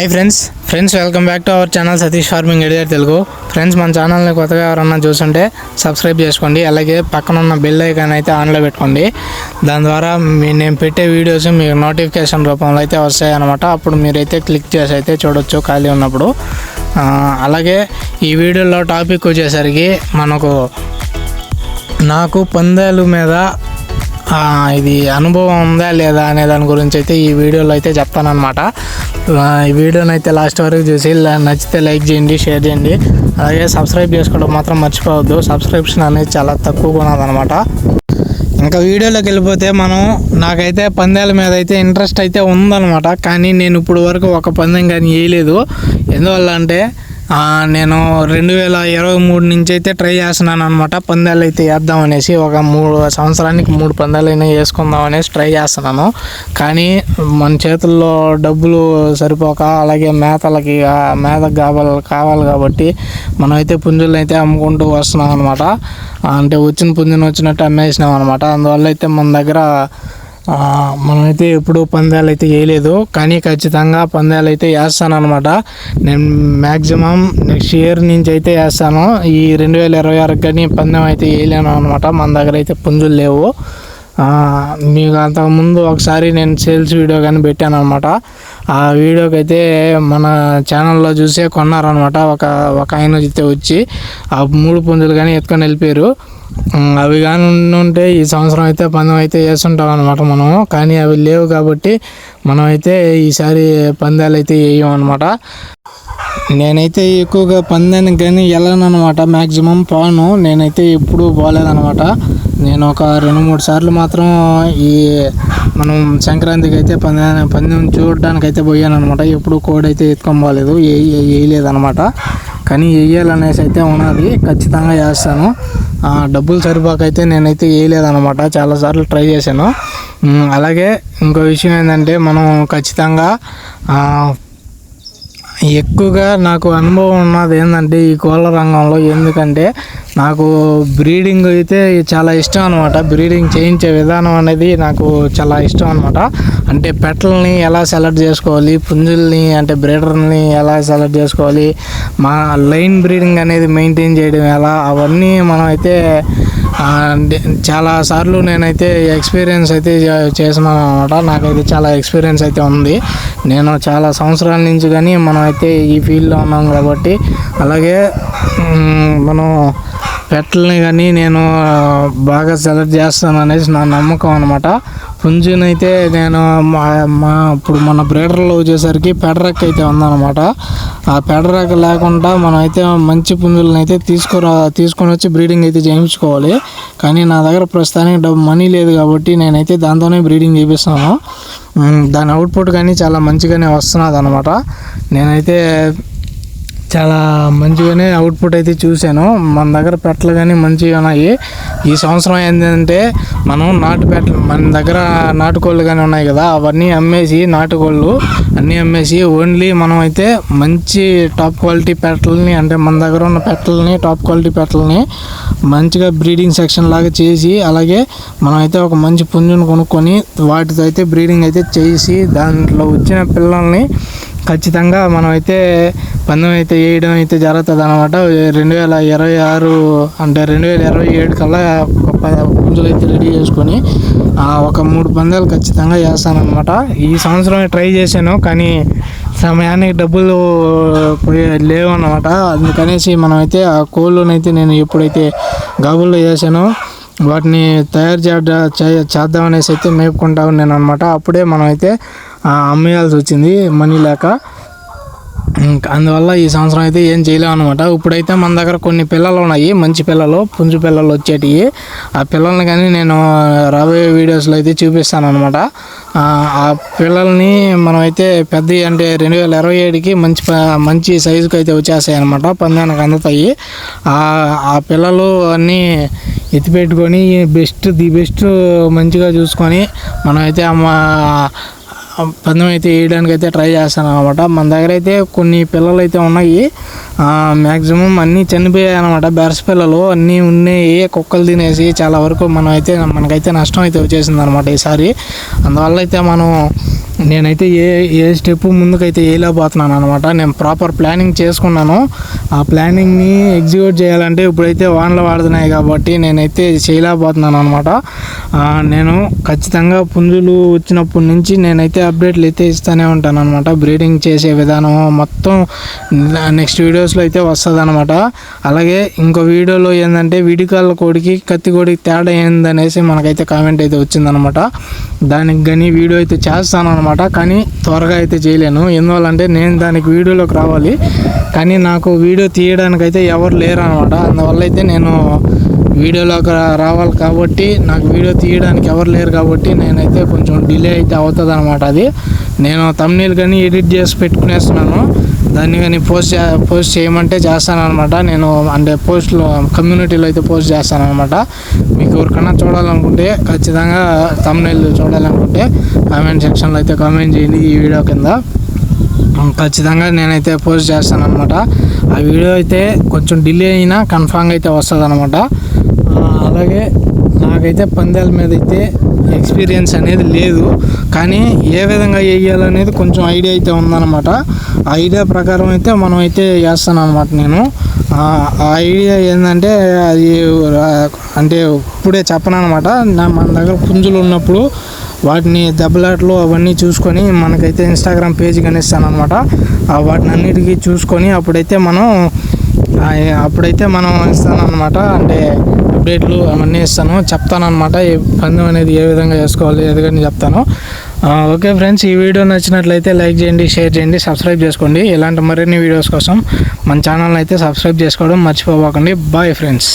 Hi friends friends welcome back to our channel Satish farming editor Telugu friends మన ఛానల్ని కొత్తగా ఎవరన్నా చూస్తుంటే సబ్స్క్రైబ్ చేసుకోండి. అలాగే పక్కన ఉన్న బెల్ ఐకాన్ అయితే ఆన్లో పెట్టుకోండి. దాని ద్వారా మీ నేను పెట్టే వీడియోస్ మీకు నోటిఫికేషన్ రూపంలో అయితే వస్తాయి అనమాట అప్పుడు మీరైతే క్లిక్ చేసి అయితే చూడొచ్చు ఖాళీ ఉన్నప్పుడు. అలాగే ఈ వీడియోలో టాపిక్ వచ్చేసరికి మనకు నాకు పందాలు మీద ఇది అనుభవం ఉందా లేదా అనే దాని గురించి అయితే ఈ వీడియోలో అయితే చెప్తానమాట ఈ వీడియోని అయితే లాస్ట్ వరకు చూసి నచ్చితే లైక్ చేయండి షేర్ చేయండి. అలాగే సబ్స్క్రైబ్ చేసుకోవడం మాత్రం మర్చిపోవద్దు. సబ్స్క్రిప్షన్ అనేది చాలా తక్కువగా ఉన్నదన్నమాట ఇంకా వీడియోలోకి వెళ్ళిపోతే మనం నాకైతే పందాల మీద అయితే ఇంట్రెస్ట్ అయితే ఉందన్నమాట. కానీ నేను ఇప్పుడు వరకు ఒక పందెం కానీ వేయలేదు. ఎందువల్ల అంటే నేను రెండు వేల ఇరవై మూడు నుంచి అయితే ట్రై చేస్తున్నాను అనమాట పందాలు అయితే వేద్దాం అనేసి ఒక మూడు సంవత్సరానికి మూడు పందాలు అయినా వేసుకుందాం అనేసి ట్రై చేస్తున్నాను. కానీ మన చేతుల్లో డబ్బులు సరిపోక అలాగే మేతలకి మేత మేతకు కావాలి కావాలి కాబట్టి మనం అయితే పుంజులను అయితే అమ్ముకుంటూ వస్తున్నాం అనమాట అంటే వచ్చిన పుంజుని వచ్చినట్టు అమ్మేసినాం అనమాట అందువల్ల అయితే మన దగ్గర మనమైతే ఎప్పుడు పందాలు అయితే వేయలేదు కానీ ఖచ్చితంగా పందాలు అయితే వేస్తాను అనమాట నేను మ్యాక్సిమం నెక్స్ట్ ఇయర్ నుంచి అయితే వేస్తాను. ఈ రెండు వేల ఇరవై ఆరుకి కానీ పందెం అయితే వేయలేను అనమాట మన దగ్గర అయితే పుంజులు లేవు. మీకు అంతకుముందు ఒకసారి నేను సేల్స్ వీడియో కానీ పెట్టాను అనమాట ఆ వీడియోకి అయితే మన ఛానల్లో చూసే కొన్నారనమాట ఒక ఒక ఆయన అయితే వచ్చి ఆ మూడు పుంజులు కానీ ఎత్తుకొని వెళ్ళిపోయారు. అవి కానీ ఉంటే ఈ సంవత్సరం అయితే పందెం అయితే వేస్తుంటాం అనమాట మనము. కానీ అవి లేవు కాబట్టి మనం అయితే ఈసారి పందాలు అయితే వేయం అనమాట నేనైతే ఎక్కువగా పందానికి కానీ వెళ్ళను అనమాట మ్యాక్సిమం పోను. నేనైతే ఎప్పుడూ పోలేదనమాట నేను ఒక రెండు మూడు సార్లు మాత్రం ఈ మనం సంక్రాంతికి అయితే పందా పందెం చూడడానికి అయితే పోయాను అనమాట ఎప్పుడు కోడి అయితే ఎత్తుకొని పోలేదు. వేయలేదనమాట కానీ వేయాలనేసి అయితే ఉన్నది. ఖచ్చితంగా చేస్తాను డబ్బులు సరిపోకైతే నేనైతే వేయలేదనమాట చాలాసార్లు ట్రై చేశాను. అలాగే ఇంకో విషయం ఏంటంటే మనం ఖచ్చితంగా ఎక్కువగా నాకు అనుభవం ఉన్నది ఏంటంటే ఈ కోళ్ళ రంగంలో ఎందుకంటే నాకు బ్రీడింగ్ అయితే చాలా ఇష్టం అనమాట బ్రీడింగ్ చేయించే విధానం అనేది నాకు చాలా ఇష్టం అనమాట అంటే పెట్టల్ని ఎలా సెలెక్ట్ చేసుకోవాలి పుంజుల్ని అంటే బ్రీడర్ని ఎలా సెలెక్ట్ చేసుకోవాలి మా లైన్ బ్రీడింగ్ అనేది మెయింటైన్ చేయడం ఎలా అవన్నీ మనం అయితే చాలా సార్లు నేనైతే ఎక్స్పీరియన్స్ అయితే చేసినాను అనమాట నాకైతే చాలా ఎక్స్పీరియన్స్ అయితే ఉంది. నేను చాలా సంవత్సరాల నుంచి కానీ మనం అయితే ఈ ఫీల్డ్లో ఉన్నాం కాబట్టి అలాగే మనం పెట్టల్ని కానీ నేను బాగా సెలెక్ట్ చేస్తాను అనేసి నా నమ్మకం అనమాట పుంజునైతే నేను మా మా ఇప్పుడు మన బ్రీడర్లో వచ్చేసరికి పెడరక్ అయితే ఉందన్నమాట. ఆ పెడరక్ లేకుండా మనం అయితే మంచి పుంజులను అయితే తీసుకురా తీసుకొని వచ్చి బ్రీడింగ్ అయితే చేయించుకోవాలి. కానీ నా దగ్గర ప్రస్తుతానికి డబ్బు మనీ లేదు కాబట్టి నేనైతే దాంతోనే బ్రీడింగ్ చేపిస్తాను. దాని అవుట్పుట్ కానీ చాలా మంచిగానే వస్తున్నది అనమాట నేనైతే చాలా మంచిగానే అవుట్పుట్ అయితే చూశాను. మన దగ్గర పెట్టలు కానీ మంచిగా ఉన్నాయి. ఈ సంవత్సరం ఏంటంటే మనం నాటు పెట్టలు మన దగ్గర నాటుకోళ్ళు కానీ ఉన్నాయి కదా అవన్నీ అమ్మేసి నాటుకోళ్ళు అన్నీ అమ్మేసి ఓన్లీ మనం అయితే మంచి టాప్ క్వాలిటీ పెట్టలని అంటే మన దగ్గర ఉన్న పెట్టలని టాప్ క్వాలిటీ పెట్టలని మంచిగా బ్రీడింగ్ సెక్షన్ లాగా చేసి అలాగే మనం అయితే ఒక మంచి పుంజును కొనుక్కొని వాటితో అయితే బ్రీడింగ్ అయితే చేసి దాంట్లో వచ్చిన పిల్లల్ని ఖచ్చితంగా మనం అయితే పందెం అయితే వేయడం అయితే జరుగుతుంది అనమాట రెండు వేల ఇరవై ఆరు అంటే రెండు వేల ఇరవై ఏడు కల్లా ఒక పుంజులు అయితే రెడీ చేసుకొని ఒక మూడు పందాలు ఖచ్చితంగా వేస్తానమాట ఈ సంవత్సరం ట్రై చేశాను కానీ సమయానికి డబ్బులు పోయే లేవు అనమాట అందుకనేసి మనమైతే ఆ కోళ్ళనైతే నేను ఎప్పుడైతే గబుల్లో చేశానో వాటిని తయారు చేద్దా చే- చేద్దామనేసి అయితే మేపుకుంటా ఉన్నాను అనమాట అప్పుడే మనం అయితే అమ్మేయాల్సి వచ్చింది మనీ లేక. అందువల్ల ఈ సంవత్సరం అయితే ఏం చేయలేము అనమాట ఇప్పుడైతే మన దగ్గర కొన్ని పిల్లలు ఉన్నాయి మంచి పిల్లలు పుంజు పిల్లలు వచ్చేటివి ఆ పిల్లల్ని కానీ నేను రాబోయే వీడియోస్లో అయితే చూపిస్తాను అనమాట ఆ పిల్లల్ని మనమైతే పెద్ద అంటే రెండు వేల ఇరవై ఏడుకి మంచి మంచి సైజుకి అయితే వచ్చేస్తాయి అనమాట పందానికి అందుతాయి. ఆ పిల్లలు అన్నీ ఎత్తిపెట్టుకొని బెస్ట్ ది బెస్ట్ మంచిగా చూసుకొని మనమైతే అమ్మ పందెం అయితే వేయడానికి అయితే ట్రై చేస్తాను అనమాట మన దగ్గర అయితే కొన్ని పిల్లలు అయితే ఉన్నాయి. మ్యాక్సిమం అన్నీ చనిపోయాయి అనమాట బెరస పిల్లలు అన్నీ ఉన్నాయి. కుక్కలు తినేసి చాలా వరకు మనం అయితే మనకైతే నష్టం అయితే వచ్చేసింది అనమాట ఈసారి. అందువల్ల అయితే మనం నేనైతే ఏ ఏ స్టెప్ ముందుకైతే వేయలేకపోతున్నాను అనమాట నేను ప్రాపర్ ప్లానింగ్ చేసుకున్నాను. ఆ ప్లానింగ్ని ఎగ్జిక్యూట్ చేయాలంటే ఇప్పుడైతే వానలు వాడుతున్నాయి కాబట్టి నేనైతే చేయలేకపోతున్నాను అనమాట నేను ఖచ్చితంగా పుంజులు వచ్చినప్పటి నుంచి నేనైతే అప్డేట్లు అయితే ఇస్తూనే ఉంటాను అనమాట బ్రీడింగ్ చేసే విధానం మొత్తం నెక్స్ట్ వీడియోస్లో అయితే వస్తుంది అనమాట అలాగే ఇంకో వీడియోలో ఏంటంటే విడికాళ్ళ కోడికి కత్తి కోడికి తేడా ఏందనేసి మనకైతే కామెంట్ అయితే వచ్చిందనమాట దానికి కానీ వీడియో అయితే చేస్తాను అనమాట కానీ త్వరగా అయితే చేయలేను. ఎందువల్లంటే నేను దానికి వీడియోలోకి రావాలి. కానీ నాకు వీడియో తీయడానికి అయితే ఎవరు లేరు అనమాట అందువల్ల అయితే నేను వీడియోలోకి రా- రావాలి కాబట్టి నాకు వీడియో తీయడానికి ఎవరు లేరు కాబట్టి నేనైతే కొంచెం డిలే అయితే అవుతుంది అనమాట అది. నేను తమ్నీల్ కానీ ఎడిట్ చేసి పెట్టుకునేస్తున్నాను. దాన్ని కానీ పోస్ట్ చే పోస్ట్ చేయమంటే చేస్తానమాట నేను అంటే పోస్ట్లో కమ్యూనిటీలో అయితే పోస్ట్ చేస్తానమాట మీకు ఎవరికైనా చూడాలనుకుంటే ఖచ్చితంగా తమ్నీల్ చూడాలనుకుంటే కామెంట్ సెక్షన్లో అయితే కామెంట్ చేయండి ఈ వీడియో కింద. ఖచ్చితంగా నేనైతే పోస్ట్ చేస్తాను అనమాట ఆ వీడియో అయితే కొంచెం డిలే అయినా కన్ఫామ్గా అయితే వస్తుంది అనమాట అలాగే నాకైతే పందాల మీద అయితే ఎక్స్పీరియన్స్ అనేది లేదు. కానీ ఏ విధంగా వేయాలనేది కొంచెం ఐడియా అయితే ఉందన్నమాట. ఆ ఐడియా ప్రకారం అయితే మనం అయితే వేస్తాను అనమాట నేను. ఆ ఐడియా ఏంటంటే అది అంటే ఇప్పుడే చెప్పను అనమాట మన దగ్గర పుంజులు ఉన్నప్పుడు వాటిని దెబ్బలాట్లు అవన్నీ చూసుకొని మనకైతే ఇన్స్టాగ్రామ్ పేజ్ కనిస్తాను అనమాట వాటిని అన్నిటికీ చూసుకొని అప్పుడైతే మనం అప్పుడైతే మనం ఇస్తాను అనమాట అంటే అప్డేట్లు అవన్నీ ఇస్తాను. చెప్తాను అనమాట ఈ పందెం అనేది ఏ విధంగా చేసుకోవాలి ఎదుగని చెప్తాను. ఓకే ఫ్రెండ్స్ ఈ వీడియో నచ్చినట్లయితే లైక్ చేయండి షేర్ చేయండి సబ్స్క్రైబ్ చేసుకోండి. ఇలాంటి మరిన్ని వీడియోస్ కోసం మన ఛానల్ అయితే సబ్స్క్రైబ్ చేసుకోవడం మర్చిపోకండి బాయ్ ఫ్రెండ్స్.